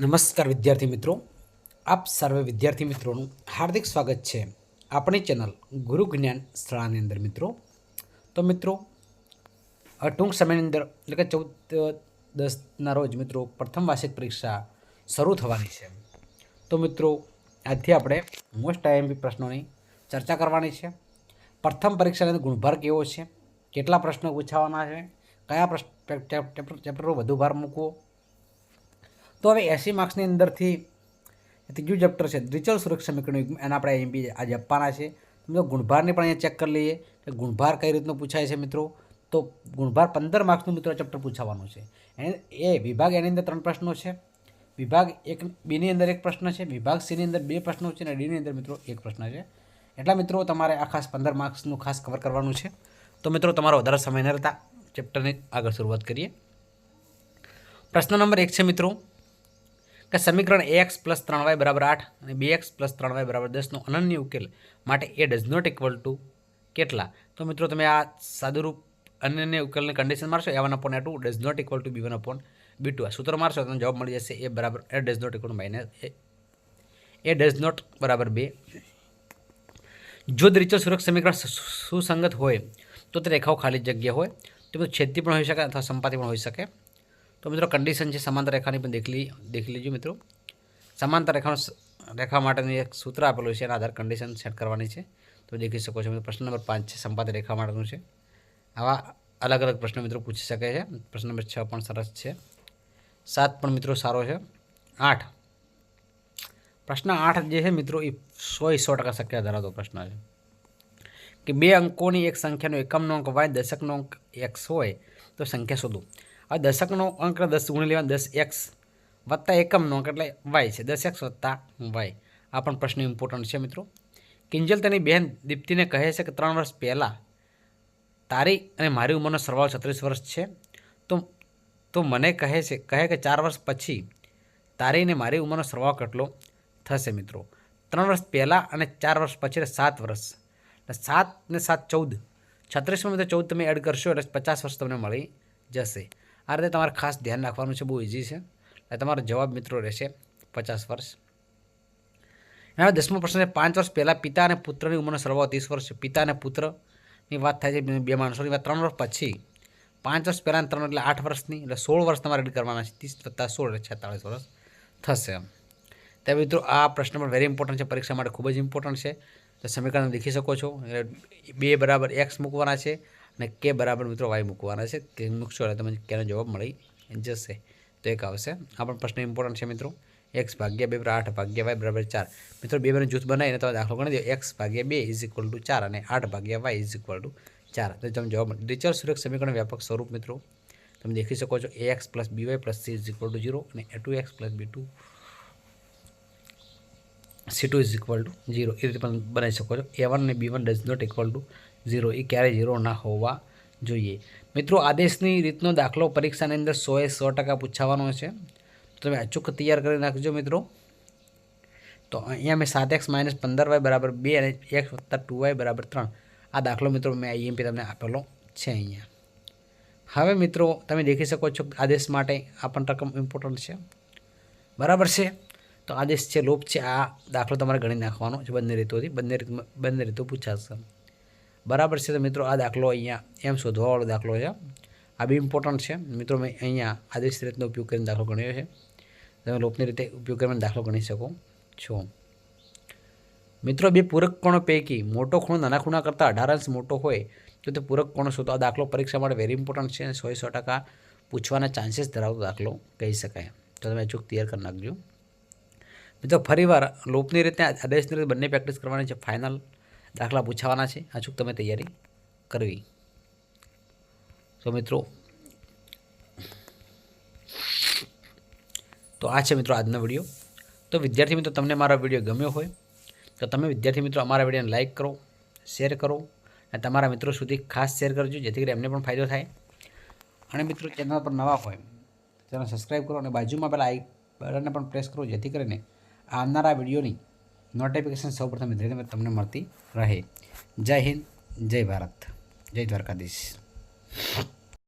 નમસ્કાર વિદ્યાર્થી મિત્રો. આપ સર્વે વિદ્યાર્થી મિત્રોનું હાર્દિક સ્વાગત છે આપણી ચેનલ ગુરુ જ્ઞાન શાળાની અંદર મિત્રો. તો મિત્રો ટૂંક સમયની અંદર એટલે કે ચૌદ, દસના રોજ મિત્રો પ્રથમ વાર્ષિક પરીક્ષા શરૂ થવાની છે. તો મિત્રો, આજથી આપણે મોસ્ટ આઈએમપી પ્રશ્નોની ચર્ચા કરવાની છે. પ્રથમ પરીક્ષાની અંદર ગુણભાર કેવો છે? કેટલા પ્રશ્નો પૂછાવાના છે? કયા પ્રશ્ન, ચેપ્ટરો વધુ ભાર મૂકવો? તો હવે એસી માર્ક્સની અંદરથી ત્રીજું ચેપ્ટર છે? દ્વિચલ સુરક્ષા સમીકરણ એના આપણે એમપી આજે આપવાના છે. મિત્રો ગુણભારની પણ અહીંયા ચેક કરી લઈએ કે ગુણભાર કઈ રીતનો પૂછાય છે મિત્રો? તો ગુણભાર પંદર માર્ક્સનું મિત્રો ચેપ્ટર પૂછાવાનું છે. એ વિભાગ એની અંદર ત્રણ પ્રશ્નો છે. વિભાગ એક, બીની અંદર એક પ્રશ્ન છે. વિભાગ સીની અંદર બે પ્રશ્નો છે અને ડીની અંદર મિત્રો એક પ્રશ્ન છે. એટલા મિત્રો તમારે આ ખાસ પંદર માર્ક્સનું ખાસ કવર કરવાનું છે. તો મિત્રો તમારો વધારે સમય ન રહેતા ચેપ્ટરની આગળ શરૂઆત કરીએ. પ્રશ્ન નંબર એક છે મિત્રો. કે સમીકરણ એ એક્સ પ્લસ ત્રણ વાય બરાબર આઠ અને બે એક્સ પ્લસ ત્રણ વાય બરાબર દસનો અનન્ય ઉકેલ માટે A does not equal to કેટલા? તો મિત્રો તમે આ સાદુરૂપ અનન્ય ઉકેલની condition મારશો a one upon a two does not equal to b one upon b two આ સૂત્ર મારશો તમને જવાબ મળી જશે એ બરાબર a does not equal minus a does not બરાબર બે. જો દ્રિચલ સુરક્ષ સમીકરણ સુસંગત હોય, તો તે રેખાઓ ખાલી જગ્યા હોય. તો બધું છેદતી પણ હોઈ શકે અથવા સંપાતી પણ હોઈ શકે. તો મિત્રો કન્ડિશન છે, સમાંતર રેખાની પણ દેખી દેખી લીજો મિત્રો. સમાંતર રેખાનું રેખા માટેનું એક સૂત્ર આપેલું છે, એના આધાર કન્ડિશન સેટ કરવાની છે. તો દેખી શકો છો મિત્રો, પ્રશ્ન નંબર પાંચ છે સંપાદ રેખા માટેનું છે. આવા અલગ અલગ પ્રશ્નો મિત્રો પૂછી શકે છે. પ્રશ્ન નંબર છ પણ સરસ છે. સાત પણ મિત્રો સારો છે. આઠ. પ્રશ્ન આઠ જે છે મિત્રો, એ સો સો ટકા શક્ય ધરાવતો પ્રશ્ન છે. કે બે અંકોની એક સંખ્યાનો એકમનો અંક વાય, દશકનો અંક એક્સ હોય, તો સંખ્યા શોધો. હવે દશકનો અંક દસ ગુણી લેવા દસ એક્સ વત્તા એકમનો અંક એટલે વાય છે. દસ એક્સ વત્તા વાય. આ પણ પ્રશ્ન ઇમ્પોર્ટન્ટ છે મિત્રો. કિંજલ, તેની બહેન દીપ્તિને કહે છે કે ત્રણ વર્ષ પહેલાં તારી અને મારી ઉંમરનો સરવાળો છત્રીસ વર્ષ છે. તો તો મને કહે છે, કહે કે ચાર વર્ષ પછી તારી અને મારી ઉંમરનો સરવાળો કેટલો થશે મિત્રો? ત્રણ વર્ષ પહેલાં અને ચાર વર્ષ પછી એટલે સાત વર્ષ. એટલે સાત ને સાત ચૌદ. છત્રીસમાં મિત્રો ચૌદ તમે એડ કરશો એટલે પચાસ વર્ષ તમને મળી જશે. આ રીતે તમારે ખાસ ધ્યાન રાખવાનું છે, બહુ ઇઝી છે. એટલે તમારો જવાબ મિત્રો રહેશે પચાસ વર્ષ. હવે દસમો પ્રશ્ન છે, પાંચ વર્ષ પહેલાં પિતા અને પુત્રની ઉંમરનો સરવાળો ત્રીસ વર્ષ છે. પિતા અને પુત્રની વાત થાય છે, બે માણસોની વાત. ત્રણ વર્ષ પછી. પાંચ વર્ષ પહેલાં ત્રણ એટલે આઠ વર્ષની. એટલે સોળ વર્ષ તમારે એડ કરવાના છે. ત્રીસ વત્તા સોળ એટલે છેતાળીસ વર્ષ થશે એમ. ત્યાં મિત્રો, આ પ્રશ્ન પણ વેરી ઇમ્પોર્ટન્ટ છે. પરીક્ષા માટે ખૂબ જ ઇમ્પોર્ટન્ટ છે. તો સમીકરણ લખી શકો છો. બે બરાબર એક્સ મૂકવાના છે. અને કે બરાબર મિત્રો વાય મૂકવાના છે, કે મૂકશો એટલે તમને કેનો જવાબ મળી જશે. તો એક આવશે. આ પણ પ્રશ્ન ઇમ્પોર્ટન્ટ છે મિત્રો. એક્સ ભાગ્યા બે બરાબર આઠ ભાગ્યા વાય બરાબર ચાર. મિત્રો બે બેનો જૂથ બનાવીને તમે દાખલો ગણી દો. એક્સ ભાગ્યા બે ઇઝ ઇક્વલ ટુ ચાર અને આઠ ભાગ્યા વાય ઇઝ ઇક્વલ ટુ ચાર. તો તમે જવાબ ડિચર સુરક્ષ સમીકરણ વ્યાપક સ્વરૂપ મિત્રો. તમે દેખી શકો છો a x plus b y plus c is equal to zero અને a two x plus b two c two is equal to zero એ રીતે પણ બનાવી શકો છો. એ વન અને b one does not equal to zero, એ ક્યારેય zero ના હોવા જોઈએ. મિત્રો આદેશની રીતનો દાખલો પરીક્ષાની અંદર સોએ સો ટકા પૂછાવાનો છે. તમે અચૂક તૈયાર કરી નાખજો મિત્રો. તો અહીંયા મેં સાત એક્સ માઇનસ પંદર વાય બરાબર બે અને એક્સ વત્તા ટુ વાય બરાબર ત્રણ. આ દાખલો મિત્રો મેં આઈએમપી તમને આપેલો છે અહીંયા. હવે મિત્રો, તમે દેખી શકો છો આદેશ માટે આ પણ રકમ ઇમ્પોર્ટન્ટ છે. બરાબર છે? તો આદેશ છે લોપ છે, આ દાખલો તમારે ગણી નાખવાનો છે. બંને રીતોથી, બંને રીત, બંને રીતો પૂછાશે. બરાબર છે તો મિત્રો આ દાખલો અહીંયા એમ શોધવાવાળો દાખલો છે. આ બી ઇમ્પોર્ટન્ટ છે. મિત્રો મેં અહીંયા આદેશ રીતનો ઉપયોગ કરીને દાખલો ગણ્યો છે. તમે લોપની રીતે ઉપયોગ કરીને દાખલો ગણી શકો છો. મિત્રો બે પૂરક કોણો પૈકી મોટો ખૂણો નાના ખૂણા કરતાં અઢાર અંશ મોટો હોય તો તે પૂરક કોણો શોધો. આ દાખલો પરીક્ષા માટે વેરી ઇમ્પોર્ટન્ટ છે. અને સો સો ટકા પૂછવાના ચાન્સીસ ધરાવતો દાખલો કહી શકાય. તો તમે અચૂક તૈયાર કરી નાખજો. મિત્રો ફરીવાર લોપની રીતે આદેશની રીતે બંને પ્રેક્ટિસ કરવાની છે. ફાઇનલ દાખલા પૂછાવાના છે. અચૂક તમે તૈયારી કરવી. તો મિત્રો, તો આ છે મિત્રો આજનો વીડિયો. તો વિદ્યાર્થી મિત્રો, તમને મારો વીડિયો ગમ્યો હોય, તો તમે વિદ્યાર્થી મિત્રો અમારા વિડીયોને લાઇક કરો શેર કરો, અને તમારા મિત્રો સુધી ખાસ શેર કરજો, જેથી કરી એમને પણ ફાયદો થાય. અને મિત્રો ચેનલ પર નવા હોય, ચેનલ સબસ્ક્રાઈબ કરો અને બાજુમાં પહેલાં આઈ બટનને પણ પ્રેસ કરો, જેથી કરીને આવનારા વિડીયોની નોટિફિકેશન સૌપ્રથમ વિદ્યાર્થી તમને મળતી રહે. જય હિન્દ જય ભારત. જય દ્વારકાધીશ.